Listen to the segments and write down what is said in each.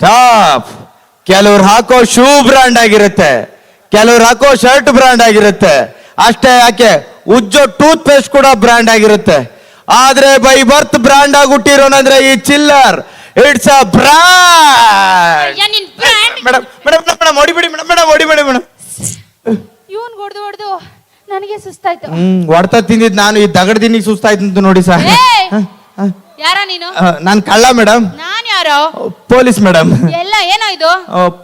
Top. ಕೆಲವ್ರು ಹಾಕೋ shoe brand ಆಗಿರುತ್ತೆ. ಕೆಲವ್ರು ಹಾಕೋ ಶರ್ಟ್ ಬ್ರ್ಯಾಂಡ್ ಆಗಿರುತ್ತೆ. ಅಷ್ಟೇ ಯಾಕೆ? ಉಜ್ಜೋ ಟೂತ್ ಪೇಸ್ಟ್ ಕೂಡ ಬ್ರ್ಯಾಂಡ್ ಆಗಿರುತ್ತೆ. ಆದ್ರೆ ಬೈ ಬರ್ತ್ ಬ್ರ್ಯಾಂಡ್ ಆಗಿ ಹುಟ್ಟಿರೋನಂದ್ರೆ ಈ ಚಿಲ್ಲರ್. It's a brand. Madam madam madam ಹೊಡಿಬೇಡಿ madam madam ಹೊಡಿಬೇಡಿ ಮೇಡಮ್ ಇವನ್ ಹೊಡೆದು ಹೊಡ್ದು. ನನಗೆ ಸುಸ್ತಾಯ್ತು. ಹ್ಮ್ ಹೊಡ್ತಾ ತಿಂದಿದ್ ನಾನು ಈ ದಗಡ್ ದಿನ ಸುಸ್ತಾಯ್ತು ನೋಡಿ ಸರ್! ಯಾರ ನೀನು? ನಾನು ಕಳ್ಳ ಮೇಡಮ್ ಯಾರೋ? Police madam. ಎಲ್ಲ ಏನೋ ಇದು?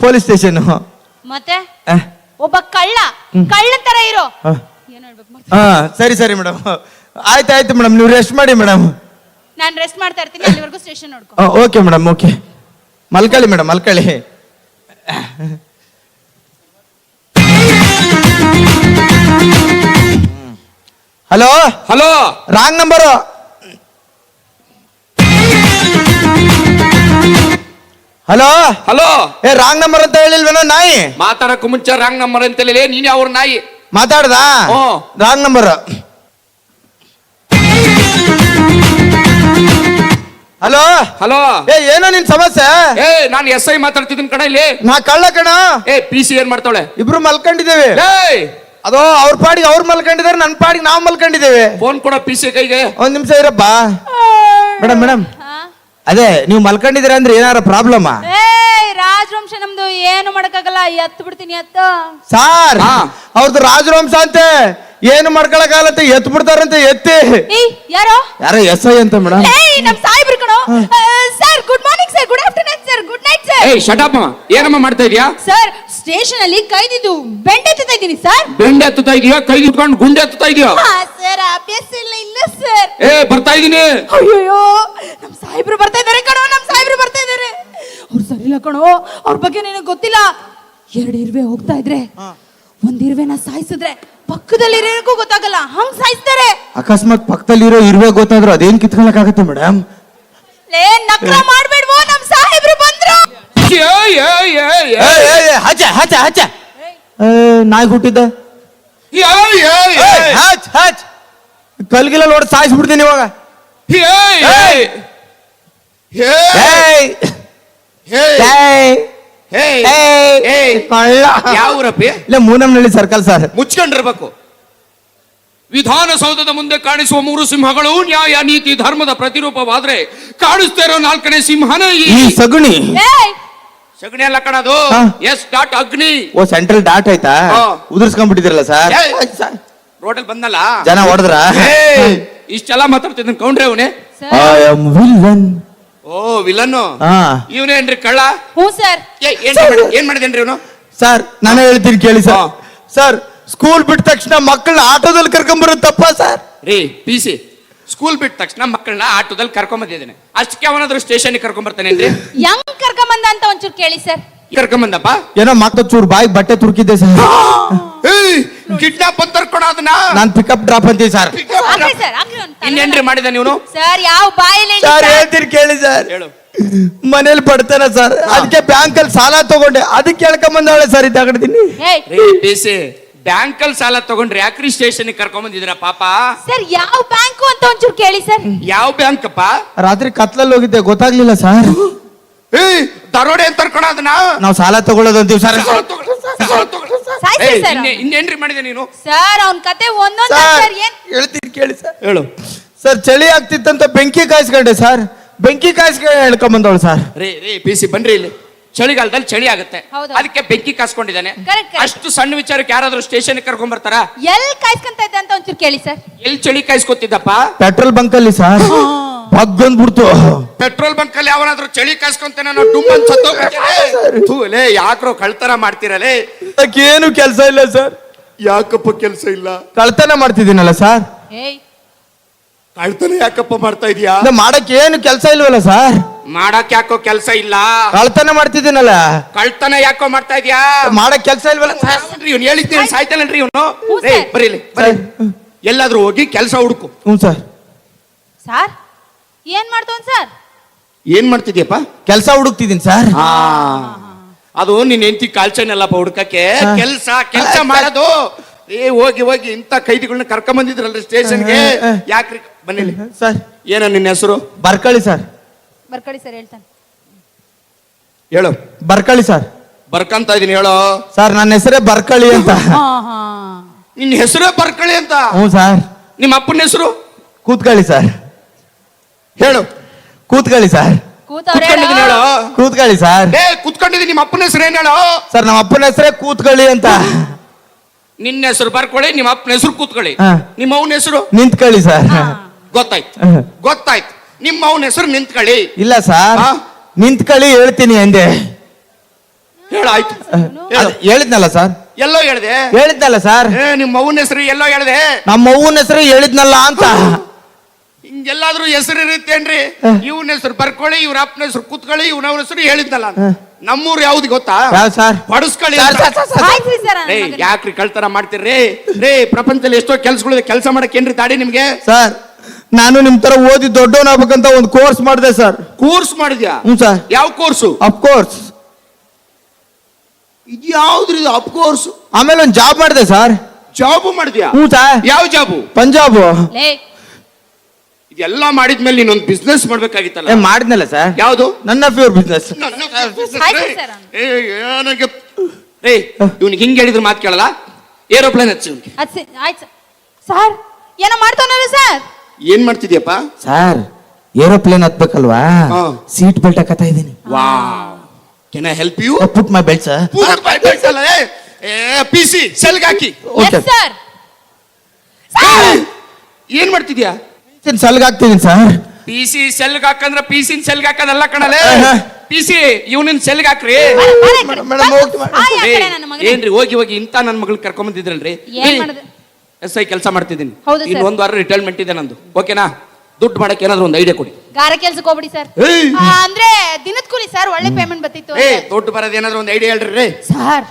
Police station. ಮತ್ತೆ? ಒಬ್ಬ ಕಳ್ಳ. ಕಳ್ಳ ತರ ಇರೋ. ಏನ್ ಹೇಳ್ಬೇಕು ಮತ್ತೆ? ಹಾ ಸರಿ ಸರಿ ಮೇಡಮ್. ಆಯ್ತು ಆಯ್ತು ಮೇಡಮ್ ನೀವು ರೆಸ್ಟ್ ಮಾಡಿ ಮೇಡಮ್. ನಾನು ರೆಸ್ಟ್ ಮಾಡ್ತಾ ಇರ್ತೀನಿ ಅಲ್ಲಿವರೆಗೂ ಸ್ಟೇಷನ್ ನೋಡ್ಕೊ. ಓಕೆ ಮೇಡಮ್ ಓಕೆ ಮಲ್ಕಳಿ madam ಮಲ್ಕಳಿ hello? Hello? Wrong number hello? Hello? ಏ ರಾಂಗ್ ನಂಬರ್ ಅಂತ ಹೇಳಿಲ್ವೇನೋ ನಾಯಿ? ಮಾತಾಡಕ್ಕೆ ಮುಂಚೆ ರಾಂಗ್ ನಂಬರ್ ಅಂತ ಹೇಳಿ ನೀನ್ ಅವ್ರ ನಾಯಿ? ಮಾತಾಡ್ದ? ಓ ರಾಂಗ್ ನಂಬರ್ ಹಲೋ? ಹಲೋ? ಏ ಏನೋ ನಿನ್ ಸಮಸ್ಯೆ? ಏ ನಾನು ಎಸ್ ಐ ಮಾತಾಡ್ತಿದ್ದೀನಿ ಕಣ ಇಲ್ಲಿ. ನಾ ಕಳ್ಳ ಕಣ? ಏ ಪಿ ಸಿ ಏನ್ ಮಾಡ್ತಾಳೆ ಇಬ್ರು ಮಲ್ಕೊಂಡಿದ್ದೇವೆ. ಏಯ್! ಅದೋ ಅವ್ರ ಪಾಡಿಗೆ ಅವ್ರು ಮಲ್ಕೊಂಡಿದ್ದಾರೆ ನನ್ನ ಪಾಡಿಗೆ ನಾವು ಮಲ್ಕೊಂಡಿದ್ದೇವೆ. ಫೋನ್ ಕೊಡ ಪಿ ಸಿ ಕೈಗೆ. ಒಂದ್ ನಿಮಿಷ ಇರಪ್ಪ. Madam madam? ಅದೇ ನೀವು ಮಲ್ಕೊಂಡಿದ್ದೀರ ಅಂದ್ರೆ ಏನಾರ ಪ್ರಾಬ್ಲಮ್? ಏಯ್ ರಾಜವಂಶ ನಮ್ದು ಏನು ಮಾಡಕ್ಕಾಗಲ್ಲ ಎತ್ತು ಬಿಡ್ತೀನಿ ಎತ್ತು. ಸಾರ್ ಹಾ. ಅವ್ರದ್ದು ರಾಜವಂಶ ಅಂತೆ. ಏನು ಮಾಡ್ಕೊಳಕಾಗಲ್ಲಂತೆ ಎತ್ ಬಿಡ್ತಾರಂತೆ ಎತ್ತಿ. ಯಾರ ಯಾರೋ? ಯಾರೋ ಎಸ್ ಐ ಅಂತ ಮೇಡಮ್ ಏಯ್ ನಮ್ ಸಾಹೇಬ್ರು ಕಣೋ. Sir good morning sir good afternoon sir good night sir ಏಯ್ ಶಟಪ್ ಏನಮ್ಮ ಮಾಡ್ತಾ ಇದೀಯಾ? ಸರ್ ಸ್ಟೇಷನ್ ಅಲ್ಲಿ ಕೈದಿದ್ದು ಬೆಂಡೆ ಎತ್ತುತ್ತಾ ಇದ್ದೀನಿ ಸರ್ ಬೆಂಡೆ ಎತ್ತುತ್ತಾ ಇದೀಯಾ? ಕೈ ಇಟ್ಕೊಂಡು ಗುಂಡೆ ಎತ್ತುತ್ತಾ ಇದೀಯಾ? ಸರ್ ಅಭ್ಯಾಸ ಇಲ್ಲ ಇಲ್ಲ ಸರ್ ಏ ಬರ್ತಾ ಇದೀನಿ. ಅಯ್ಯೋ ನಮ್ ಸಾಹೇಬ್ರು ಬರ್ತಾ ಇದಾರೆ ಕಣೋ ನಮ್ ಸಾಹೇಬ್ರು ಬರ್ತಾ ಇದಾರೆ ಅವ್ರು ಸರಿ ಇಲ್ಲ ಕಣೋ ಅವ್ರ ಬಗ್ಗೆ ನಿನಗೆ ಗೊತ್ತಿಲ್ಲ. ಎರಡು ಇರುವೆ ಹೋಗ್ತಾ ಇದ್ರೆ ಒಂದ್ ಇರುವೆನ ಸಾಯಿಸಿದ್ರೆ ಪಕ್ಕದಲ್ಲಿ ಇರೋಕ್ಕೂ ಗೊತ್ತಾಗಲ್ಲ ಹಂಗ್ ಸಾಯಿಸ್ತಾರೆ. ಅಕಸ್ಮಾತ್ ಪಕ್ಕದಲ್ಲಿರೋ ಇರುವೆ ಗೊತ್ತಾದ್ರು ಅದೇನ್ ಕಿತ್ಕೊಳಕಾಗತ್ತೆ ಮೇಡಮ್? ಲೇ ನಕ್ರ ಮಾಡ್ಬೇಡ್ವೋ ನಮ್ ಸಾಹೇಬ್ರು ಬಂದ್ರು. ಹಚ್ಚ ಹಚ್ಚ ಹಚ್ಚ. ನಾಯಿ ಹುಟ್ಟಿದ್ದ? ಹಚ್ ಹಚ್ ಕಲ್ಗಿಲ್ಲ ನೋಡಿ ಸಾಯಿಸ್ಬಿಡ್ತೀನಿ ಇವಾಗ. ಏಯ್ ಏಯ್ ಏಯ್ ಏಯ್ ಏಯ್ ಏಯ್ ಏಯ್ ಏಯ್ ಏಯ್ ಕಳ್ಳ. ಯಾವ ಊರಪ್ಪಿ? ಇಲ್ಲ ಮೂನಂನಳ್ಳಿ ಸರ್ಕಲ್ ಸರ್ ಮುಚ್ಕೊಂಡಿರ್ಬೇಕು. ವಿಧಾನಸೌಧದ ಮುಂದೆ ಕಾಣಿಸುವ ಮೂರು ಸಿಂಹಗಳು ನ್ಯಾಯ ನೀತಿ ಧರ್ಮದ ಪ್ರತಿರೂಪವಾದ್ರೆ ಕಾಣಿಸ್ತಾ ಇರೋ ನಾಲ್ಕನೇ ಸಿಂಹನ ಈ. ಸಗುಣಿ. ಏಯ್ ಸಗಣಿ ಅಲ್ಲ ಕಣದು. ಎಸ್ ಡಾಟ್ ಅಗ್ನಿ. ಓ ಸೆಂಟ್ರಲ್ ಡಾಟ್ ಆಯ್ತಾ. ಉದುರ್ಸ್ಕೊಂಡ್ಬಿಟ್ಟಿದ್ರಲ್ಲ ಸರ್. ಏಯ್, ರೋಡಲ್ಲಿ ಬಂದಲ್ಲ? ಜನ ಹೊಡೆದ್ರ? ಇಷ್ಟೆಲ್ಲ ಮಾತಾಡ್ತಿದ್ದ ಕೌಂಡ್ರೆ ಅವನೇ. ಐ ಆಮ್ ವಿಲ್ಲನ್ ಓ ವಿಲನ್ ಹಾ. ಇವನೇನ್ರಿ ಕಳ್ಳ? ಹ್ಞೂ ಸರ್. ಏ, ಏನ್ ಮಾಡ್- ಏನ್ ಮಾಡಿದೇನ್ರಿ ಇವನು? ಸರ್ ನಾನು ಹೇಳ್ತೀನಿ ಕೇಳಿ ಸರ್. ಸರ್ ಸ್ಕೂಲ್ ಬಿಟ್ಟ ತಕ್ಷಣ ಮಕ್ಕಳನ್ನ ಆಟೋದಲ್ಲಿ ಕರ್ಕೊಂಡ್ಬರೋದು ತಪ್ಪ ಸರ್? ರೀ ಪಿ ಸಿ ಸ್ಕೂಲ್ ಬಿಟ್ಟ ತಕ್ಷಣ ಮಕ್ಕಳನ್ನ ಆಟೋದಲ್ಲಿ ಕರ್ಕೊಂಡ್ ಬಂದಿದ್ದೇನೆ ಅಷ್ಟಕ್ಕೆ ಅವನಾದ್ರೂ ಸ್ಟೇಷನ್ ಕರ್ಕೊಂಡ್ ಬರ್ತಾನೇನ್ರಿ ಯಂಗ್ ಕರ್ಕೊಂಬಂದ ಅಂತ ಒಂಚೂರು ಕೇಳಿ ಸರ್. ಕರ್ಕೊಂಡ್ ಬಂದಪ್ಪ ಏನೋ ಮಕ್ಕಳ ಚೂರು ಬಾಯಿ ಬಟ್ಟೆ ತುರುಕಿದ್ದೆ ಸರ್. ಕಿಡ್ನಾಪ್ ಅಂತ ಕರ್ಕೊಣ ಅದನ್ನ ನಾನ್ ಪಿಕಪ್ ಡ್ರಾಪ್ ಅಂತೀವಿ ಸರ್. ಆಗ್ಲಿ ಸರ್ ಆಗ್ಲಿ ಒಂದ್ ತಲೆ ಇನ್ನೇನ್ರಿ ಮಾಡಿದ ನೀನು? ಸರ್ ಯಾವ ಬಾಯಲ್ಲಿ ಸರ್ ಹೇಳ್ತೀರಿ ಕೇಳಿ ಸರ್ ಹೇಳು. ಮನೇಲಿ ಪಡ್ತಾನ ಸರ್ ಅದಕ್ಕೆ ಬ್ಯಾಂಕ್ ಅಲ್ಲಿ ಸಾಲ ತಗೊಂಡೆ. ಅದಕ್ಕೆ ಕೇಳ್ಕೊಂಬಂದವಳೆ ಸರ್ ಇದ್ದಾಗಡ್ತೀನಿ ಏಯ್ ರೀ ಸಿ ಬ್ಯಾಂಕ್ ಅಲ್ಲಿ ಸಾಲ ತಗೊಂಡ್ರಿ ಯಾಕ್ರಿ ಸ್ಟೇಷನ್ ಕರ್ಕೊಂಡ್ ಬಂದಿದ್ರ ಪಾಪ? ಸರ್ ಯಾವ ಬ್ಯಾಂಕು ಅಂತ ಒಂಚೂರು ಕೇಳಿ ಸರ್ ಯಾವ ಬ್ಯಾಂಕ್ ಅಪ್ಪ? ರಾತ್ರಿ ಕತ್ಲಲ್ಲಿ ಹೋಗಿದ್ದೆ ಗೊತ್ತಾಗ್ಲಿಲ್ಲ ಸರ್ ಏಯ್ ದರೋಡೆ ಅಂತ ಕರ್ಕೊಣ ಅದನ್ನ ನಾವು ಸಾಲ ತಗೊಳ್ಳೋದು ಅಂತೀವಿ ಸರ್ ಸಾಲ ತಗೊಳ್ಳಿ, ಸಾಲ ತಗೊಳ್ಳಿ. ಸಾಯ್ಸಿ ಏಯ್, ಸರ್ ಇನ್ನೇ- ಇನ್ನೇನ್ರಿ ಮಾಡಿದೆ ನೀನು? ಸರ್ ಅವ್ನ ಕತೆ ಒಂದೊಂದು ಸರ್ ಸರ್ ಏನ್ ಹೇಳ್ತೀನಿ ಕೇಳಿ ಸರ್. ಹೇಳು. ಸರ್ ಚಳಿ ಆಗ್ತಿತ್ತಂತ ಬೆಂಕಿ ಕಾಯಿಸ್ಕೊಂಡೆ ಸರ್. ಬೆಂಕಿ ಕಾಯಿಸ್ಕೊಂಡು ಹೇಳ್ಕೊಂಬಂದವಳು ಸರ್. ರೀ ರೀ ಪಿ ಸಿ ಬನ್ರಿ ಇಲ್ಲಿ. ಚಳಿಗಾಲದಲ್ಲಿ ಚಳಿ ಆಗುತ್ತೆ. ಹೌದು. ಅದಕ್ಕೆ ಬೆಂಕಿ ಕಾಸ್ಕೊಂಡಿದ್ದಾನೆ Correct, correct. ಅಷ್ಟು ಸಣ್ಣ ವಿಚಾರಕ್ಕೆ ಯಾರಾದ್ರೂ ಸ್ಟೇಷನ್ ಕರ್ಕೊಂಡ್ ಬರ್ತಾರ ಎಲ್ ಕಾಯ್ಸ್ಕೊಂತ ಇದ್ದೆ ಅಂತ ಒಂಚೂರು ಕೇಳಿ ಸರ್. ಎಲ್ಲಿ ಚಳಿ ಕಾಯಿಸ್ಕೊತಿದ್ದಪ್ಪ? ಪೆಟ್ರೋಲ್ ಬಂಕ್ ಅಲ್ಲಿ ಸರ್ ಬಗ್ಗಂದ್ಬಿಡ್ತು ಪೆಟ್ರೋಲ್ ಬಂಕ್ ಅಲ್ಲಿ ಯಾವನಾದ್ರೂ ಚಳಿ ಕಾಯಿಸ್ಕೊಂತಾನೆ ಡುಮ್ಮನ್ ಡುಮ್ ಅಂತ ಸತ್ತೋಗ್ಬಿಡ್ತೇವೆ. ಥೂ, ಲೇ ಯಾಕ್ರೋ ಕಳ್ತನ ಮಾಡ್ತೀರಲೇ ಏನು ಕೆಲಸ ಇಲ್ಲ ಸರ್. ಯಾಕಪ್ಪ ಕೆಲಸ ಇಲ್ಲ? ಕಳ್ತನ ಮಾಡ್ತಿದ್ದೀನಲ್ಲ ಸರ್. ಏಯ್. ಕಳ್ತನ ಯಾಕಪ್ಪ ಮಾಡ್ತಾ ಇದೀಯಾ? ಮಾಡಕ್ ಏನು ಕೆಲಸ ಇಲ್ವಲ್ಲ ಸರ್. ಮಾಡಕ್ ಯಾಕೋ ಕೆಲಸ ಇಲ್ಲ? ಕಳ್ತನ ಮಾಡ್ತಿದ್ದೀನಲ್ಲ. ಕಳ್ತನ ಯಾಕೋ ಮಾಡ್ತಾ ಇದೀಯಾ? ಮಾಡಕ್ ಕೆಲಸ ಇಲ್ವಲ್ಲ ಸರ್. ಇವ್ನು ಹೇಳಿದ್ದೀನಿ? ಸಾಯ್ತಾನಲ್ರಿ ಇವನು? ಹ್ಞೂ ರೇ ಸರ್. ಬರೀಲಿ ಬರೀ. ಎಲ್ಲಾದ್ರೂ ಹೋಗಿ ಕೆಲಸ ಹುಡುಕು. ಹ್ಞೂ ಸರ್. ಸರ್ ಏನ್ ಮಾಡ್ತೋನ್ ಸರ್? ಏನ್ ಮಾಡ್ತಿದ್ಯಪ್ಪ? ಕೆಲಸ ಹುಡುಕ್ತಿದ್ದೀನಿ ಸರ್. ಆ, ಅದು ನಿನ್ ಹೆಂಡತಿ ಕಾಲ್ಚನಲ್ಲಪ್ಪ ಹುಡುಕಕ್ಕೆ. ಹಾ. ಕೆಲ್ಸ ಕೆಲ್ಸ ಮಾಡೋದು. ಏ ಹೋಗಿ ಹೋಗಿ ಇಂಥ ಕೈದಿಗಳನ್ನ ಕರ್ಕೊಂಡ್ ಬಂದಿದ್ರಲ್ರಿ ಸ್ಟೇಷನ್ಗೆ? ಹಾ, ಹಾ. ಯಾಕ್ರಿ? ಬನ್ನಿ ಸರ್. ಏನ ನಿನ್ನ ಹೆಸರು? ಬರ್ಕಳಿ ಸರ್. ಬರ್ಕಳಿ ಸರ್ ಹೇಳ್ತಾನೆ. ಹೇಳು. ಬರ್ಕಳಿ ಸರ್. ಬರ್ಕಂತ ಇದೀನಿ ಹೇಳು. ಸರ್ ನನ್ನ ಹೆಸರೇ ಬರ್ಕಳಿ ಅಂತ. ಹಾ ಹಾ. ನಿನ್ನ ಹೆಸರೇ ಬರ್ಕಳಿ ಅಂತ? ಹ್ಞೂ ಸರ್. ನಿಮ್ಮ ಅಪ್ಪನ ಹೆಸರು? ಕೂತ್ಕೊಳ್ಳಿ ಸರ್. ಹೇಳು. ಕೂತ್ಕೊಳ್ಳಿ ಸರ್ ಕೂತ್ಕೊಂಡಿದ್ದೀನಿ ಹೇಳು. ಕೂತ್ಕೊಳ್ಳಿ ಸರ್ ಏ ಕುತ್ಕೊಂಡಿದ್ದೀನಿ. ನಿಮ್ಮ ಅಪ್ಪನ ಹೆಸರು ಏನ್ ಹೇಳು? ಸರ್ ನಮ್ಮ ಅಪ್ಪನ ಹೆಸರೇ ಕೂತ್ಕೊಳ್ಳಿ ಅಂತ. ನಿನ್ನ ಹೆಸರು ಬರ್ಕೊಳ್ಳಿ ನಿಮ್ಮ ಅಪ್ಪನ ಹೆಸರು ಕೂತ್ಕೊಳ್ಳಿ. ಹಾ. ನಿಮ್ಮ ಅವನ ಹೆಸರು? ನಿಂತ್ಕೊಳ್ಳಿ ಸರ್ ಗೊತ್ತಾಯ್ತು. ಹಾ. ಗೊತ್ತಾಯ್ತು. ನಿಮ್ಮ ಅವನ ಹೆಸರು ನಿಂತ್ಕೊಳ್ಳಿ. ಇಲ್ಲ ಸರ್ ಹಾ? ನಿಂತ್ಕೊಳ್ಳಿ ಹೇಳ್ತೀನಿ ಎಂದೆ ಹೇಳಾಯ್ತು ಹೇಳು. ಅದ್ ಹೇಳಿದ್ನಲ್ಲ ಸರ್ ಎಲ್ಲೋ ಹೇಳ್ದೆ. ಹೇಳಿದ್ನಲ್ಲ ಸರ್ ಏ ನಿಮ್ಮ ಅವನ ಹೆಸರು ಎಲ್ಲೋ ಹೇಳ್ದೆ. ನಮ್ಮ ಅವ್ವನ ಹೆಸರು ಹೇಳಿದ್ನಲ್ಲ ಅಂತ. ಹಿಂಗೆಲ್ಲಾದ್ರೂ ಹೆಸರು ಇರುತ್ತೇನ್ರಿ? ಇವನ ಹೆಸರು ಬರ್ಕೊಳ್ಳಿ ಇವ್ರ ಅಪ್ಪನ ಹೆಸರು ಕೂತ್ಕೊಳ್ಳಿ ಇವನ ಅವ್ರ ಹೆಸರು ಹೇಳಿದ್ನಲ್ಲ ನಮ್ಮೂರ್ ನಮ್ಮೂರು ಯಾವ್ದು ಗೊತ್ತಾ? ಯಾವ ಸರ್? ಪಡಿಸ್ಕೊಳ್ಳಿ ಸರ್. Sir, sir, sir. ಆಯ್ತ್ರಿ ಸರ್ ರೇ ಯಾಕ್ರಿ ಕಳ್ತನ ಮಾಡ್ತೀರಿ ರೇ ಪ್ರಪಂಚದಲ್ಲಿ ಎಷ್ಟೋ ಕೆಲ್ಸಗಳಿದೆ ಕೆಲಸ ಮಾಡಕ್ ಏನ್ರಿ ತಾಡಿ ನಿಮ್ಗೆ? ಸರ್ ನಾನು ನಿಮ್ ತರ ಓದಿ ದೊಡ್ಡವನಾಗ್ಬೇಕಂತ ಒಂದು ಕೋರ್ಸ್ ಮಾಡಿದೆ ಸರ್. ಕೋರ್ಸ್ ಮಾಡಿದ್ಯಾ? ಹ್ಞೂ ಸರ್. ಯಾವ ಕೋರ್ಸು? ಅಫ್ಕೋರ್ಸ್ ಇದು ಯಾವ್ದ್ರಿ ಇದು ಅಪ್ ಕೋರ್ಸ್? ಆಮೇಲೆ ಒಂದು ಜಾಬ್ ಮಾಡಿದೆ ಸರ್. ಜಾಬು ಮಾಡಿದ್ಯಾ? ಹ್ಞೂ ಸರ್. ಯಾವ ಜಾಬು? ಪಂಜಾಬ್. ಲೇ ಇದೆಲ್ಲ ಮಾಡಿದ್ಮೇಲೆ ನೀನೊಂದು ಬಿಸ್ನೆಸ್ ಮಾಡ್ಬೇಕಾಗಿತ್ತಲ್ಲ? ಏ ಮಾಡಿದ್ನಲ್ಲ ಸರ್ ಯಾವ್ದು? ನನ್ನ ಫ್ಯೂರ್ ಬಿಸ್ನೆಸ್ business. ಆಯ್ತು ಸರ್. ಏ, ಇವ್ನಿಗೆ ಹಿಂಗೆ ಹೇಳಿದ್ರು ಮಾತು ಕೇಳಲ್ಲ? ಏರೋಪ್ಲೇನ್ ಹಚ್ಚು ಇವ್ನಿಗೆ. ಅದ್ ಸಿ- ಆಯ್ತು. ಸರ್ ಏನೋ ಮಾಡ್ತಾನಲ್ಲ ಸರ್ ಏನ್ ಮಾಡ್ತಿದ್ಯಪ್ಪ? Sir aeroplane ಹತ್ಬೇಕಲ್ವಾ? ಹಾ. ಸೀಟ್ ಬೆಲ್ಟ್ ಹಾಕತಾ ಇದ್ದೀನಿ. ವಾ can I help you put my belt sir ಏ ಪಿ ಸಿ ಸೆಲ್ಗೆ ಹಾಕಿ. ಓಕೆ ಎಸ್ ಸರ್ ಏನ್ ಮಾಡ್ತಿದ್ಯಾ? ಸಲ್ಗ್ ಹಾಕ್ತಿದ್ದೀನಿ ಸರ್. ಪಿ ಸಿ ಸೆಲ್ಗೆ ಹಾಕಂದ್ರ ಪಿ ಸಿ ಸೆಲ್ಗೆ ಹಾಕೋದಲ್ಲ ಕಣಲೆ. ಪಿಸಿ ಪಿ ಸಿ ಇವನಿನ್ ಸೆಲ್ಗೆ ಹಾಕ್ರಿ? ಏನ್ರಿ ಹೋಗಿ ಹೋಗಿ ಇಂತ ನನ್ನ ಮಗಳು ಕರ್ಕೊಂಡ್ ಬಂದಿದ್ರಲ್ರಿ ಏನ್ ಮಾಡುದು? ಎಸ್ ಐ ಕೆಲಸ ಮಾಡ್ತಿದ್ದೀನಿ. ಹೌದು ಇನ್ನು ಸರ್. ಒಂದು ವಾರ ರಿಟೈರ್ಮೆಂಟ್ ಇದೆ ನಂದು. ಓಕೆನಾ ದುಡ್ಡು ಮಾಡಕ್ಕೆ ಏನಾದ್ರು ಒಂದು ಐಡಿಯಾ ಕೊಡಿ. ಗಾರ ಕೆಲ್ಸಕ್ಕೆ ಹೋಗ್ಬಿಡಿ ಸರ್. ಅಂದ್ರೆ ದಿನದ ಕೂಲಿ ಸರ್ ಒಳ್ಳೆ ಪೇಮೆಂಟ್ ಬರ್ತಿತ್ತು ಏ ದುಡ್ಡು ಬರೋದು ಏನಾದ್ರು ಒಂದು ಐಡಿಯಾ ಹೇಳ್ರಿ ಸರ್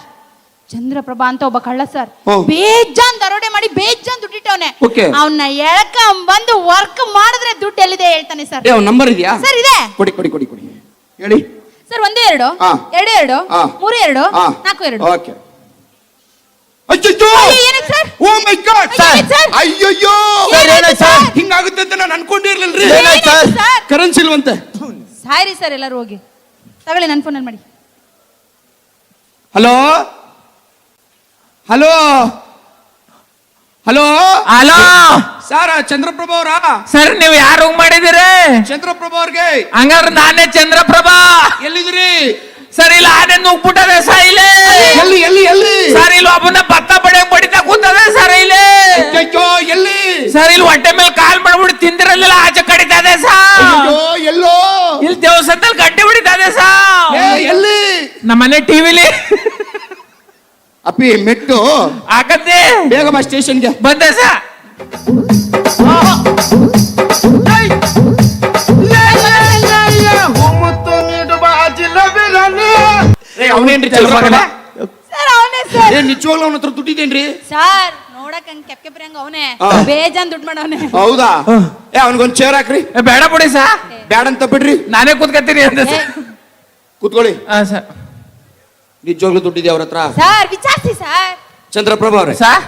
ಚಂದ್ರಪ್ರಭಾ ಅಂತ ಒಬ್ಬ ಕಳ್ಳ ಸರ್. ಬೇಜಾನ್ ದರೋಡೆ ಮಾಡಿ ಬೇಜಾನ್ ದುಡ್ಡಿಟ್ಟವನೆ. Okay. ಅವನ್ನ ಎಳಕ ಬಂದು ವರ್ಕ್ ಮಾಡಿದ್ರೆ ದುಡ್ಡು ಎಲ್ಲಿದೆ ಹೇಳ್ತಾನೆ ಸರ್. ಅವ್ನ ನಂಬರ್ ಇದೆಯಾ? ಸರ್ ಇದೆ. ಕೊಡಿ ಕೊಡಿ ಕೊಡಿ ಕೊಡಿ. ಹೇಳಿ. ಸರ್ ಒಂದೇ ಎರಡು. ಹಾ. ಎರಡು ಎರಡು. ಹಾ. ಮೂರು ಎರಡು. ಹಾ. ನಾಲ್ಕು ಎರಡು. ಓಕೆ. ಅಯ್ಯಯ್ಯೋ ಅಯ್ಯೋ, ಏನಾಯ್ತು ಸರ್? ಓ ಮೈ ಗಾಡ್ ಅಯ್ಯೋ, ಸರ್? ಅಯ್ಯಯ್ಯೋ! ಸರ್, ಏನಾಯ್ತು ಸರ್? ಹಿಂಗಾಗುತ್ತೆ ಅಂತ ನಾನು ಅನ್ಕೊಂಡಿರ್ಲಿಲ್ರಿ. ಏನಾಯ್ತು ಸರ್? ಸರ್? ಕರೆನ್ಸಿ ಇಲ್ವಂತೆ. ಸಾರಿ ಸರ್ ಎಲ್ಲರೂ ಹೋಗಿ. ತಗೊಳ್ಳಿ ನನ್ನ ಫೋನಲ್ಲಿ ಮಾಡಿ. Hello? Hello? Hello? Hello? Sir Chandraprabha ಅವರಾ? ಸರ್ ನೀವು ಯಾರು ಮಾಡಿದಿರಿ ಚಂದ್ರಪ್ರಭಾ ಅವ್ರಿಗೆ. ಹಂಗಾದ್ರೆ ನಾನೇ ಚಂದ್ರಪ್ರಭಾ. ಎಲ್ಲಿದ್ರಿ ಸರ್ ಇಲ್ಲ ಆನೆ ನುಗ್ಬಿಟ್ಟದೆ ಸರ್ ಇಲ್ಲಿ. ಎಲ್ಲಿ ಎಲ್ಲಿ ಎಲ್ಲಿ? ಸರ್ ಇಲ್ಲಿ ಒಬ್ಬನ ಭತ್ತ ಬಡಿಯಕ್ ಬಡಿತಾ ಕೂತದೆ ಸರ್ ಇಲ್ಲಿ. ಅಯ್ಯೋ ಎಲ್ಲಿ? ಸರ್ ಇಲ್ಲಿ ಹೊಟ್ಟೆ ಮೇಲೆ ಕಾಲ್ ಮಾಡ್ಬಿಟ್ಟು ತಿಂದಿರಲಿಲ್ಲ ಆಚೆ ಕಡಿತದೆ ಸರ್. ಅಯ್ಯೋ ಎಲ್ಲೋ? ಇಲ್ಲಿ ದೇವಸ್ಥಾನದಲ್ಲಿ ಗಂಟೆ ಹೊಡಿತದೆ ಏ, ಸರ್ ಎಲ್ಲಿ? ನಮ್ಮನೆ ಟಿವಿಲಿ ಅಪ್ಪಿ ಮೆಟ್ಟು. ಆಗತ್ತೆ. ಬೇಗ ಬಾ ಸ್ಟೇಷನ್ಗೆ. ಬಂದೆ ಸರ್ ಅವನೇನ್ರಿ ಚಂದ್ರಪ್ರಭಾ ಸರ್ ಅವನೇ ಸರ್. ಏ ನಿಜವಾಗ್ಲೂ ಅವನ ಹತ್ರ ದುಡ್ಡಿದೇನ್ರಿ ಸರ್ ನೋಡಕ್ ಹಂಗ್ ಕೆಪ್ ಕೆಪ್ರಿ ಹಂಗ ಅವನೇ. ಬೇಜಾನ್ ದುಡ್ಡು ಮಾಡವನೆ. ಹೌದಾ? ಏ ಅವನಿಗೊಂದು ಚೇರ್ ಹಾಕ್ರಿ. ಏ, ಬೇಡ ಬಿಡಿ ಸಾ. ಬೇಡ ಅಂತ ಬಿಡ್ರಿ. ನಾನೇ ಕೂತ್ಕತ್ತೀನಿ ಅಂತ ಕೂತ್ಕೊಳ್ಳಿ. ಹಾ ಸರ್. ನಿಜವಾಗ್ಲೂ ದುಡ್ಡಿದೆ ಅವ್ರ ಹತ್ರ? ಸರ್ ವಿಚಾರಿಸಿ ಸರ್. ಚಂದ್ರಪ್ರಭಾ ಅವ್ರೆ. ಸರ್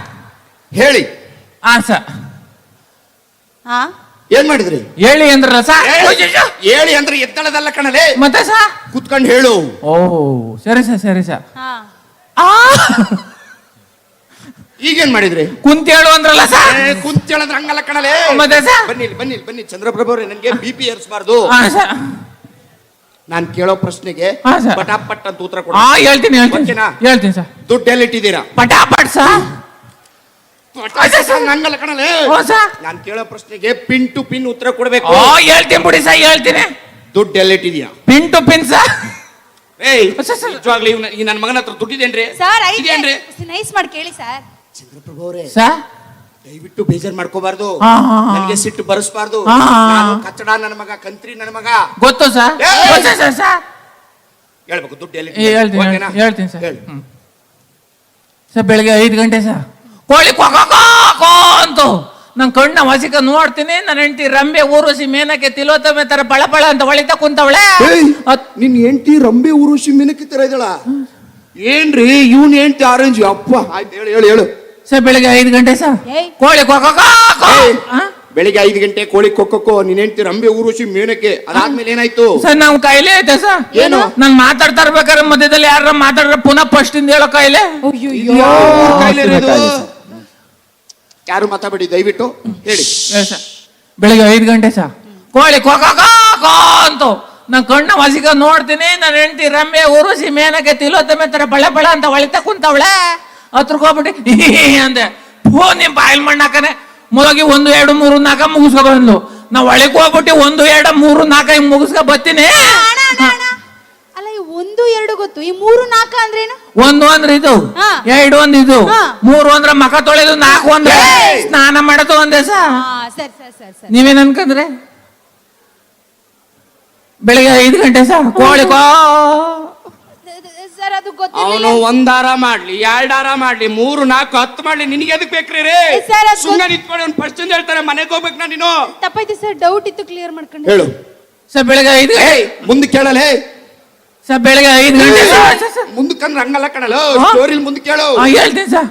ಹೇಳಿ. ಹಾ ಸರ್ ಹಾ ಏನ್ ಮಾಡಿದ್ರಿ? ಹೇಳಿ ಅಂದ್ರ ಸರ್ ಹೇಳಿ ಅಂದ್ರೆ ಎತ್ತಳದಲ್ಲ ಕಣಲೆ. ಮತ್ತೆ ಸರ್ ಕುತ್ಕೊಂಡು ಹೇಳು. ಓ ಸರಿ ಸರ್ ಸರಿ ಸರ್ ಹಾ. ಈಗೇನ್ ಮಾಡಿದ್ರಿ? ಕುಂತ ಹೇಳು ಅಂದ್ರಲ್ಲ ಸರ್ ಕುಂತ ಕುಂತ್ ಹೇಳಂದ್ರೆ ಹಂಗಲ್ಲ ಕಣಲೆ. ಮತ್ತೆ? ಬನ್ನಿ ಇಲ್ಲಿ, ಬನ್ನಿ ಇಲ್ಲಿ, ಬನ್ನಿ. ಚಂದ್ರಪ್ರಭಾ ಅವ್ರೆ ನನ್ಗೆ ಬಿ ಪಿ ಏರ್ಸ್ಬಾರ್ದು. ಹಾ ನಾನ್ ಕೇಳೋ ಪ್ರಶ್ನೆಗೆ ಹಾ. ಪಟಾಪಟ್ ಅಂತ ಉತ್ತರ ಕೊಡ. ಹಾ ಹೇಳ್ತೀನಿ ಹೇಳ್ತೀನಿ ಓಕೆನಾ? ಹೇಳ್ತೀನಿ ಸರ್. ದುಡ್ಡು ಎಲ್ಲಿಟ್ಟಿದ್ದೀರಾ ಪಟಾಪಟ್ ಸರ್ ಹಂಗಲ್ಲ ಕಣಲೆ. ಓ ಸರ್. ನಾನ್ ಕೇಳೋ ಪ್ರಶ್ನೆಗೆ ಪಿನ್ ಟು ಪಿನ್ ಉತ್ತರ ಕೊಡ್ಬೇಕು. ಓ ಹೇಳ್ತೀನಿ ಬಿಡಿ ಸರ್ ಹೇಳ್ತೀನಿ. ದುಡ್ಡು ಎಲ್ಲಿಟ್ಟಿದ್ಯಾ ಪಿನ್ ಟು ಪಿನ್ ಸರ್. ಏಯ್ ಸರ್, ಸರ್. ನಿಜವಾಗ್ಲೂ ಇವ್ನ- ಈ ನನ್ನ ಮಗನ ಹತ್ರ ದುಡ್ಡಿದೇನ್ರಿ ಸರ್ ಇದೇನ್ರಿ ನೈಸ್ ಮಾಡಿ ಕೇಳಿ ಸರ್. ಚಂದ್ರಪ್ರಭು ಅವರೇ. ಸರ್. ದಯವಿಟ್ಟು ಬೇಜಾರ್ ಮಾಡ್ಕೋಬಾರ್ದು. ನನಗೆ ಸಿಟ್ಟು ಬರಸ್ಬಾರ್ದು. ನಾನು ಕಚ್ಚಡ ನನ್ನ ಮಗ ಕಂತ್ರಿ ನನ್ನ ಮಗ. ಗೊತ್ತು ಸರ್. ಏ! ಗೊತ್ತು ಸರ್ ಸರ್. ಹೇಳ್ಬೇಕು ದುಡ್ಡು ಎಲ್ಲಿ ಹೇಳ್ತೀನಿ ಓಕೆನಾ? ಹೇಳ್ತೀನಿ ಸರ್. ಹೇಳು. ಹ್ಮ್. ಸರ್ ಬೆಳಗ್ಗೆ ಐದು ಗಂಟೆ ಸರ್. ಕೋಳಿ ಕೊಕೋ ಅಂತ. ನನ್ ಕಣ್ಣ ವಾಸಿಕ ನೋಡ್ತೀನಿ ನನ್ನ ಹೆಂಡತಿ ರಂಬೆ ಊರುಸಿ ಮೇನಕ್ಕೆ ತಿಲೋತಮೆ ತರ ಪಳ ಪಳ ಅಂತ ಹೊಳಿತಾ ಕುಂತವಳೆ. ಏಯ್, ಅದ್- ನಿನ್ ಹೆಂಡತಿ ರಂಬೆ ಊರುಸಿ ಮಿನಕಿ ತರ ಇದಳ ಏನ್ರಿ ಇವನ್ ಹೆಂಡತಿ ಆರೆಂಜ್? ಅಪ್ಪ ಆಯ್ತು ಹೇಳು ಹೇಳು ಹೇಳು. ಸರ್ ಬೆಳಿಗ್ಗೆ ಐದು ಗಂಟೆ ಸರ್. ಕೋಳಿ ಬೆಳಿಗ್ಗೆ ಐದು ಗಂಟೆ ಕೋಳಿ ಕೊಕ್ಕೋ ನೀನ್ ಹೇಳ್ತೀರ ಅಂಬೆ ಊರುಸಿ ಮೇನಕ್ಕೆ. ಅದಾದ್ಮೇಲೆ ಏನಾಯ್ತು? ಸರ್ ನಾವು ಕಾಯಿಲೆ ಐತೆ ಸರ್. ಏನು? ನಾನು ಮಾತಾಡ್ತಾ ಇರ್ಬೇಕಾದ್ರೆ ಮಧ್ಯದಲ್ಲಿ ಯಾರ ಮಾತಾಡ್ರೆ ಪುನಃ ಫಸ್ಟ್ ಇಂದ ಹೇಳೋ ಕಾಯಿಲೆ? ಯಾರು ಮಾತಾಡಬೇಡಿ ದಯವಿಟ್ಟು. ಹೇಳಿ. ಬೆಳಿಗ್ಗೆ ಐದು ಗಂಟೆ ಸರ್. ಕೋಳಿ ಕೊಕ್ಕೋ ಅಂತ. ನಾನು ಕಣ್ಣ ಮಸಿಗ ನೋಡ್ತೀನಿ ನನ್ನ ಹೆಂಡತಿ ರಮ್ಯ ಉರುಸಿ ಮೇನಕ್ಕೆ ತಿಲೋತ್ತಮೆ ತರ ಬಳೆ ಬಳೆ ಅಂತ ಒಳಿತ ಕುಂತವಳೆ. ಹತ್ರಕೋಗ್ಬಿಟ್ಟು ಅಂದೆ. ಹೋ ನಿಮ್ ಬಾಯಿಲ್ ಮಣ್ಣಾಕನೆ. ಮೊದಲಿಗೆ ಒಂದು ಎರಡು ಮೂರು ನಾಲ್ಕ ಮುಗಿಸ್ಕೊ ಬಂದ್ಲು. ನಾ ಒಳಗೆ ಹೋಗ್ಬಿಟ್ಟು ಒಂದು ಎರಡು ಮೂರು ನಾಲ್ಕ ಹಿಂಗ್ ಮುಗಿಸ್ಕೊ ಬರ್ತೀನಿ. ಅಲ್ಲ ಈ ಒಂದು ಎರಡು ಗೊತ್ತು. ಈ ಮೂರು ನಾಲ್ಕ ಅಂದ್ರೇನು? ಒಂದು ಅಂದ್ರೆ ಇದು. ಎರಡು ಒಂದು ಇದು. ಮೂರು ಅಂದ್ರೆ ಮಖ ತೊಳೆದು ನಾಲ್ಕು ಅಂದ್ರೆ! ಸ್ನಾನ ಮಾಡೋದು ಒಂದೇ ಸರಿ ನೀವೇನ್ ಅನ್ಕಂದ್ರೆ? ಬೆಳಿಗ್ಗೆ ಐದು ಗಂಟೆ ಸರ್ ಕೋಳಿ ಕೋ ಸರ್ ಅದು ಅವನು ಒಂದಾರ ಮಾಡ್ಲಿ ಎರಡಾರ ಮಾಡ್ಲಿ ಮೂರು ನಾಲ್ಕು ಹತ್ತು ಮಾಡ್ಲಿ ನಿನಗೆ ಎದಕ್ ಬೇಕ್ರಿ ರೇ? ಏ, ಸರ್, ಅದ್ ಸುಮ್ಮನೆ ನಿಂತ್ಕೊಂಡು ಅವ್ನು ಫಸ್ಟ್ ಹೇಳ್ತಾರೆ ಮನೆಗೆ ಹೋಗ್ಬೇಕು ನಾ ನೀನು. ತಪ್ಪಾಯ್ತು ಸರ್ ಡೌಟ್ ಇತ್ತು ಕ್ಲಿಯರ್ ಮಾಡ್ಕೊಂಡು. ಹೇಳು. ಸರ್ ಬೆಳಗ್ಗೆ ಐದು ಏಯ್ ಮುಂದೆ ಕೇಳಲೇ ಸರ್ ಬೆಳಗ್ಗೆ ಐದು ಗಂಟೆ ಸರ್. ಮುಂದಕ್ಕಂದ್ರೆ ಹಂಗಲ್ಲ ಕಣಲ್ಲ ಹಾ? ಸ್ಟೋರಿ ಮುಂದೆ ಕೇಳು. ಹಾ, ಹೇಳ್ತೀನಿ ಸರ್.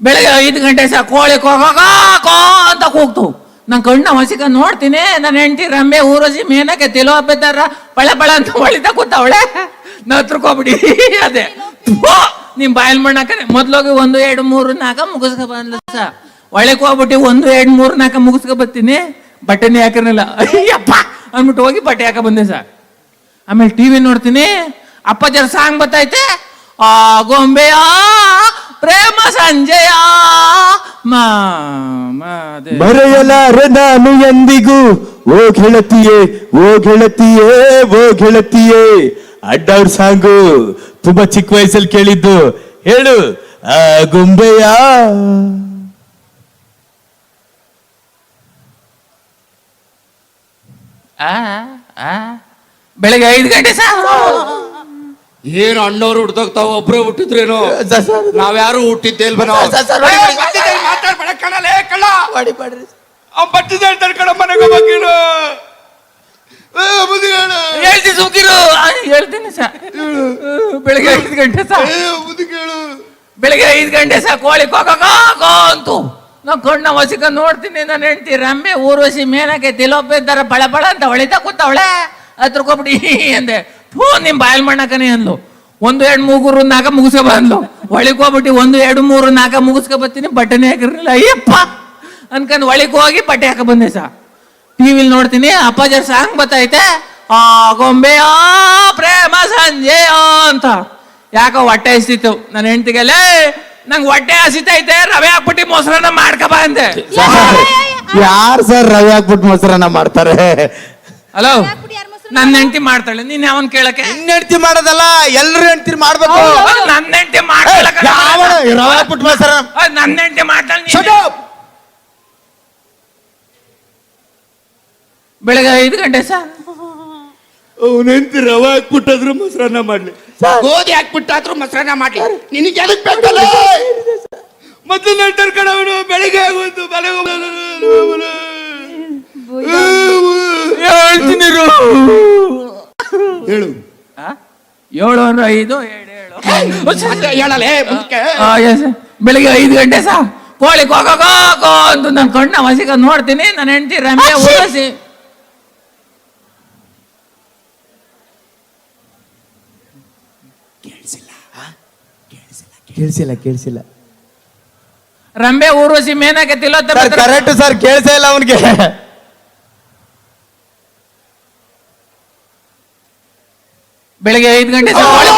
ಬೆಳಗ್ಗೆ ಐದು ಗಂಟೆ ಸರ್ ಕೋಳಿ ಕೋ ಕೋ ಕೋ ಕೋ ಅಂತ ಕೂಗ್ತು. ನನ್ನ ಕಣ್ಣ ಮಸಿಕ ನೋಡ್ತೀನಿ ನನ್ನ ಹೆಂಡತಿ ರಂಬೆ ಊರಸಿ ಮೇನಕ್ಕೆ ತಿಲೋ ತರ ಪಳ ಪಳ ಅಂತ ಹೊಳಿತಾ ಕೂತವಳೆ. ನಾ ಹತ್ರಕೋಗ್ಬಿಡಿ ಅದೇ. ನಿಮ್ ಬಾಯಲ್ ಮಣ್ಣಾಕನೆ ಮೊದ್ಲೋಗಿ ಒಂದು, ಎರಡು, ಮೂರು, ನಾಲ್ಕ ಮುಗಿಸ್ಕೊ ಬಂದ್ಲ ಸ. ಒಳಗೆ ಹೋಗ್ಬಿಟ್ಟು ಒಂದು, ಎರಡು, ಮೂರು, ನಾಲ್ಕ ಮುಗಿಸ್ಕೊ ಬರ್ತೀನಿ. ಬಟ್ಟೆನೇ ಹಾಕಿರಲಿಲ್ಲ. ಅಯ್ಯಪ್ಪ! ಅಂದ್ಬಿಟ್ಟು ಹೋಗಿ ಬಟ್ಟೆ ಹಾಕ ಬಂದೆ ಸರ್ ಆಮೇಲೆ ಟಿವಿ ನೋಡ್ತೀನಿ. ಅಪ್ಪ ಜರ ಸಾಂಗ್ ಬತ್ತೈತೆ ಆ ಗೊಂಬೆಯ ಪ್ರೇಮ ಸಂಜಯ ಮರೆಯಲಾರೆ ನಾನು ಎಂದಿಗೂ, ಓ ಗೆಳತಿಯೇ ಓ ಗೆಳತಿಯೇ ಓ ಗೆಳತಿಯೇ. ಅಡ್ಡವ್ರ ಸಾಂಗು ತುಂಬಾ ಚಿಕ್ಕ ವಯಸ್ಸಲ್ಲಿ ಕೇಳಿದ್ದು. ಹೇಳು ಆ ಗೊಂಬೆಯ. ಆ ಆ ಬೆಳಿಗ್ಗೆ ಐದು ಗಂಟೆ ಸಾ ಏನು ಅಣ್ಣವ್ರು ಹುಡ್ದೋಗ್ತಾವ ಒಬ್ರೇ ಹುಟ್ಟಿದ್ರೇನು? ನಾವ್ಯಾರು ಹುಟ್ಟಿದ್ದೇ ಇಲ್ವ ನಾವು. ಮಾತಾಡ್ಬೇಡ ಕಣಲೇ ಕಳ್ಳ ಮಾಡಿ ಬಾಡ್ರಿ ಅವ್ನ್ ಬಟ್ಟಿದ್ದ ಹೇಳ್ತಾರೆ ಕಣ ಮನೆಗೆ ಹೇಳು. ಹೇಳ್ತೀನಿ ಸುಮ್ಕಿರು. ಹೇಳ್ತೀನಿ ಸಾ. ಬೆಳಿಗ್ಗೆ ಐದು ಗಂಟೆ ಸಾ. ಬೆಳಗ್ಗೆ ಐದು ಗಂಟೆ ಸಾ ಕೋಳಿ ಕೋಕ ಕೋ ಅಂತು. ನಾ ಕಣ್ಣ ವಸಿಕ ನೋಡ್ತೀನಿ ನನ್ನ ಹೆಂಡತಿ ರಮ್ಮೆ ಊರ್ವಶಿ ಮೇನಕ್ಕೆ ತಿಲೋಪ್ಪ ಇದ್ದಾರೆ ಬಳ ಬಳ ಅಂತ ಹೊಳಿತಾ ಕೂತವಳೆ. ಹತ್ರಕೋಬಿಡಿ ಅಂದೆ. ಫೋ ನಿಮ್ ಬಾಯಲ್ ಮಾಡಕನೆ ಅಂದ್ಲು. ಒಂದು ಎರಡು ಮೂರು ನಾಗ ಮುಗಿಸ್ಕೊ ಬಂದ್ಲು. ಒಳಗೆ ಹೋಗ್ಬಿಟ್ಟು ಒಂದು ಎರಡು ಮೂರು ನಾಲ್ಕ ಮುಗಿಸ್ಕೊ ಬರ್ತೀನಿ ಬಟ್ಟೆನೇ ಹಾಕಿರ್ಲಿಲ್ಲ. ಅಯ್ಯಪ್ಪ! ಅನ್ಕೊಂಡು ಒಳಗೆ ಹೋಗಿ ಬಟ್ಟೆ ಹಾಕ ಬಂದೆ ಸಾ. ಟಿವಿಲಿ ನೋಡ್ತೀನಿ ಅಪ್ಪಾಜರ್ ಸಾಂಗ್ ಬತ್ತೈತೆ. ಆ ಗೊಂಬೆಯ ಪ್ರೇಮ ಸಂಜೆಯ ಅಂತ. ಯಾಕೋ ಹೊಟ್ಟೆ ಹಸಿತು ನನ್ನ ಹೆಂಡತಿಗೆಲ್ಲೇ ನಂಗೆ ಹೊಟ್ಟೆ ಹಸಿತೈತೆ ರವೆ ಹಾಕ್ಬಿಟ್ಟು ಮೊಸರನ್ನ ಮಾಡ್ಕಬ ಅಂದೆ. ಯಾರು ಸರ್ ರವೆ ಹಾಕ್ಬಿಟ್ಟು ಮೊಸರನ್ನ ಮಾಡ್ತಾರೆ? ಹಲೋ ನನ್ನ ಹೆಂಡತಿ ಮಾಡ್ತಾಳೆ ನೀನ್ ಯಾವನ್ ಕೇಳಕ್ಕೆ? ನಿನ್ನ ಹೆಂಡತಿ ಮಾಡೋದಲ್ಲ ಎಲ್ಲರೂ ಹೆಂಡತಿ ಮಾಡ್ಬೇಕು. ನನ್ನ ಹೆಂಡತಿ ಮಾಡ್ತಾಳೆ ರವೆ ಹಾಕ್ಬಿಟ್ಟು ಮೊಸರನ್ನ ನನ್ನ ಹೆಂಡತಿ ಮಾಡ್ತಾಳೆ ಬೆಳಗ್ಗೆ ಐದು ಗಂಟೆ ಸರ್. ಅವ್ನ್ ಹೆಂಡ್ತಿ ರವೆ ಹಾಕ್ಬಿಟ್ಟಾದ್ರು ಮೊಸರನ್ನ ಮಾಡ್ಲಿ. ಗೋಧಿ ಹಾಕ್ಬಿಟ್ಟಾದ್ರು ಮೊಸರನ್ನ ಮಾಡ್ಲಿ. ನಿನಗೆ ಎದಕ್ ಬೇಕಲ್ಲ? ಮೊದಲು ನಂತರ ಕಡೆ ಅವನು ಬೆಳಿಗ್ಗೆ ಆಗೋದು ಬೆಳಗ್ಗೆ. ಹೇಳ್ತೀನಿ. ಹೇಳು? ಏಳು ಅಂದ್ರೆ ಐದು ಏಳು ಏಳು. ಮತ್ತೆ ಹೇಳಲೇ. ಬೆಳಿಗ್ಗೆ ಐದು ಗಂಟೆ ಸಾ ಕೋಳಿ ಕೋಕೋ ಕೋ ಅಂತ ನನ್ನ ಕಣ್ಣ ಮಸಿಕ ನೋಡ್ತೀನಿ. ನನ್ನ ಹೆಂಡತಿ ರಮ್ಯ ಊರಸಿ ಕೇಳಿಸಿಲ್ಲ ಕೇಳಿಸಿಲ್ಲ. ರಂಬೆ ಊರ್ವಶಿ ಮೇನಕ್ಕೆ ಸರ್ ಕರೆಕ್ಟ್ ಸರ್ ಕೇಳಿಸೇ ಇಲ್ಲ ಅವನಿಗೆ. ಬೆಳಿಗ್ಗೆ ಐದು ಗಂಟೆ ಸಾ ಕೋಳಿ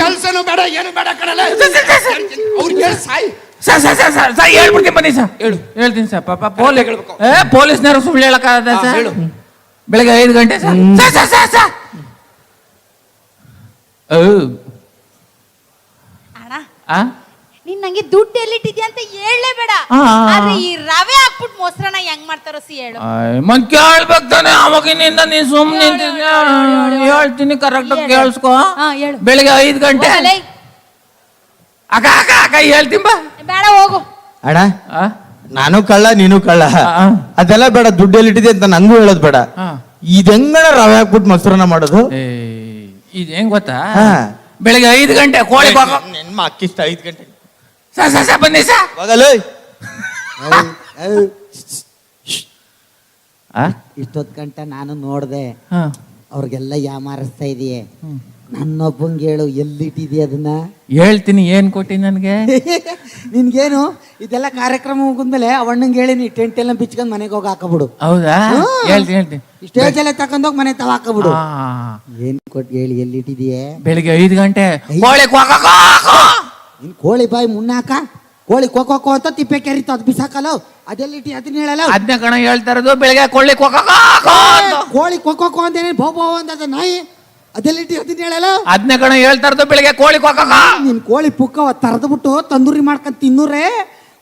ಕೆಲಸನು ಬೇಡ ಏನು ಬೇಡ ಕಣಲೆ. ಅವ್ರಿಗೆ Sai. Sir sir sir sir sir ಹೇಳ್ಬಿಡ್ತೀನಿ ಬನ್ನಿ ಸರ್. ಹೇಳು. ಹೇಳ್ತೀನಿ ಸರ್ ಪಾಪ ಪೊಲೀಸ್ ಹೇಳ್ಬೇಕು. ಏ ಪೊಲೀಸ್ನವರು ಸುಳ್ಳು ಹೇಳಕ್ಕಾಗದ ಹಾ, ಸರ್? ಹೇಳು. ಬೆಳಿಗ್ಗೆ ಐದು ಗಂಟೆ sir. Sir sir sir sir. ಓ, ಆ? ನೀನ್ ನಂಗೆ ದುಡ್ಡು ಎಲ್ಲಿಟ್ಟಿದ್ಯಾ ಅಂತ ಹೇಳಲೇಬೇಡ ಬೇಡ ಆ, ಆ. ಆದ್ರೆ ಈ ರವೆ ಹಾಕ್ಬಿಟ್ಟು ಮೊಸರನ್ನ ಹೆಂಗ್ ಮಾಡ್ತಾರೋ ಸಿ ಹೇಳು ಮತ್ ಕೇಳ್ಬೇಕು ತಾನೆ ಅವಾಗಿನಿಂದ ನೀನ್ ಸುಮ್ಮನೆ ಹೇಳ್ತೀನಿ ಕರೆಕ್ಟ್ ಹೇಳು. ಕೇಳಿಸ್ಕೊ ಹಾ, ಹೇಳು. ಬೆಳಿಗ್ಗೆ ಐದು ಗಂಟೆ ಹೋಗಲೇ. ಅಕ ಅಕ್ಕ ಅಕ್ಕ ಹೇಳ್ತೀನಿ ಬಾ ಬೇಡ ಹೋಗು ಅಣ್ಣ ಆ? ನಾನು ಕಳ್ಳ ನೀನು ಕಳ್ಳ ಆ. ಅದೆಲ್ಲ ಬೇಡ ದುಡ್ಡು ಎಲ್ಲಿಟ್ಟಿದೆ ಅಂತ ನಂಗೂ ಹೇಳೋದು ಬೇಡ ಆ. ಇದೆಂಗಣ ರವೆ ಹಾಕ್ಬಿಟ್ಟು ಮೊಸರನ್ನ ಮಾಡೋದು ಏ ಇದು ಹೆಂಗ್ ಗೊತ್ತಾ ಹಾ. ಬೆಳಗ್ಗೆ ಐದು ಗಂಟೆ ಕೋಳಿ ಬಾಗ ನಿಮ್ಮ ಅಕ್ಕಿ ಐದು ಗಂಟೆ. ಸ ಸ ಸರ್ ಬನ್ನಿ ಸ. ಹೋಗಲು. ಇಷ್ಟೊತ್ತು ಗಂಟೆ ನಾನು ನೋಡ್ದೆ. ಅವ್ರಿಗೆಲ್ಲ ಯಾಮಾರಿಸ್ತಾ ಇದೆಯೇ. ನನ್ನೊಬ್ಬಂಗೆ ಹೇಳು ಎಲ್ಲಿಟ್ಟಿದ್ಯ ಅದನ್ನ? ಹೇಳ್ತೀನಿ ಏನ್ ಕೊಟ್ಟಿ ನನ್ಗೆ? ನಿನ್ಗೇನು? ಇದೆಲ್ಲ ಕಾರ್ಯಕ್ರಮ ಮುಗಿದ್ಮೇಲೆ ಅವಣ್ಣಂಗೆ ಹೇಳಿ ನೀ ಟೆಂಟ್ ಎಲ್ಲ ಬಿಚ್ಕೊಂಡ್ ಮನೆಗೆ ಹೋಗಿ ಹಾಕಬಿಡು. ಹೌದಾ? ಹೇಳ್ತೀನಿ ಹೇಳ್ತೀನಿ. ಸ್ಟೇಜ್ ಎಲ್ಲ ತಕೊಂಡೋಗಿ ಮನೆ ತಾವ ಹಾಕಬಿಡು. ಏನ್ ಕೊಟ್ಟು ಹೇಳಿ ಎಲ್ಲಿಟ್ಟಿದ್ಯೆ? ಬೆಳಿಗ್ಗೆ ಐದು ಗಂಟೆ. ಕೋಳಿ. ಇನ್ ಕೋಳಿ ಬಾಯಿ ಮುನ್ನಾಕ? ಕೋಳಿ ಕೊಕ್ಕೋ ಅಂತ ತಿಪ್ಪೆ ಕೆರಿತ ಅದು ಬಿಸಾಕಲ್ಲ ಅದೆಲ್ಲಿಟ್ಟಿ ಅದನ್ನ ಹೇಳಲ್ಲ ಅದ್ನ ಕಣ ಹೇಳ್ತಾ ಇರೋದು ಬೆಳಿಗ್ಗೆ ಕೋಳಿ ಅಂತ. ಕೋಳಿ ಕೊಕ್ಕೋ ಅಂತೇನೆ ಭೋ ಭೋ ಅಂತ ನಾಯಿ? ಅದೆಲ್ಲಿಟ್ಟಿ ಅದನ್ನ ಹೇಳಲ್ಲ? ಅದ್ನ ಕಣ ಹೇಳ್ತಾರ್ದು ಬೆಳಿಗ್ಗೆ ಕೋಳಿ ಕೊಕ್ಕ. ನಿನ್ ಕೋಳಿ ಪುಕ್ಕವ ತರದ್ಬಿಟ್ಟು ತಂದೂರಿ ಮಾಡ್ಕೊಂಡ್ ತಿನ್ನೂರೇ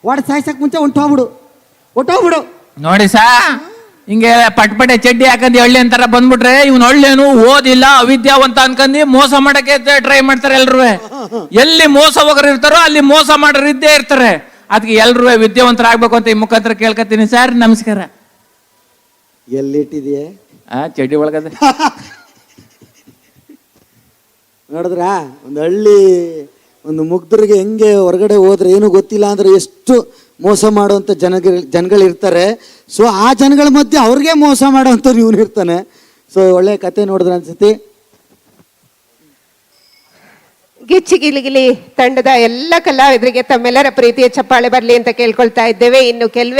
ಒಡ್ ಸಾಯ್ಸಕ್ ಮುಂಚೆ ಹೊಂಟೋಗ್ಬಿಡು. ಹೊಟ್ಟೋಗ್ಬಿಡು ನೋಡಿ ಸಾ ಹಿಂಗೆ ಪಟ್ಪಟೆ ಚಡ್ಡಿ ಹಾಕಂದಿ ಹಳ್ಳಿ ಅಂತಾರ ಬಂದ್ಬಿಟ್ರೆ ಇವ್ನ ಒಳ್ಳೇನು ಓದಿಲ್ಲ ಅವಿದ್ಯಾವಂತ ಅನ್ಕಂದು ಮೋಸ ಮಾಡಕ್ಕೆ ಟ್ರೈ ಮಾಡ್ತಾರೆ ಎಲ್ರು ಎಲ್ಲಿ ಮೋಸ ಹೋಗರು ಇರ್ತಾರೋ ಅಲ್ಲಿ ಮೋಸ ಮಾಡೋರು ಇದ್ದೇ ಇರ್ತಾರೆ. ಅದಕ್ಕೆ ಎಲ್ರು ವಿದ್ಯಾವಂತರಾಗ್ಬೇಕು ಅಂತ ಈ ಮುಖಾಂತರ ಕೇಳ್ಕತ್ತೀನಿ ಸರ್ ನಮಸ್ಕಾರ. ಎಲ್ಲಿಟ್ಟಿದೆಯೇ? ಆ ಚಡ್ಡಿ ಒಳಗದೆ. ನೋಡಿದ್ರ? ಒಂದು ಹಳ್ಳಿ, ಒಂದು ಮುಗ್ಧರಿಗೆ ಹೆಂಗೆ ಹೊರಗಡೆ ಹೋದ್ರೆ ಏನು ಗೊತ್ತಿಲ್ಲ ಅಂದ್ರೆ ಎಷ್ಟು ಮೋಸ ಮಾಡುವಂಥ ಜನಗಳು ಜನಗಳಿರ್ತಾರೆ. ಸೊ ಆ ಜನಗಳ ಮಧ್ಯೆ ಅವ್ರಿಗೆ ಮೋಸ ಮಾಡುವಂಥವ್ರು ಇವನು ಇರ್ತಾನೆ. ಸೊ ಒಳ್ಳೆ ಕತೆ ನೋಡಿದ್ರೆ ಅನ್ಸುತ್ತೆ. ಗಿಚ್ಚಿ ಗಿಲಿಗಿಲಿ ತಂಡದ ಎಲ್ಲ ಕಲಾವಿದರಿಗೆ ತಮ್ಮೆಲ್ಲರ ಪ್ರೀತಿಯ ಚಪ್ಪಾಳೆ ಬರಲಿ ಅಂತ ಕೇಳ್ಕೊಳ್ತಾ ಇದ್ದೇವೆ. ಇನ್ನು ಕೆಲವೇ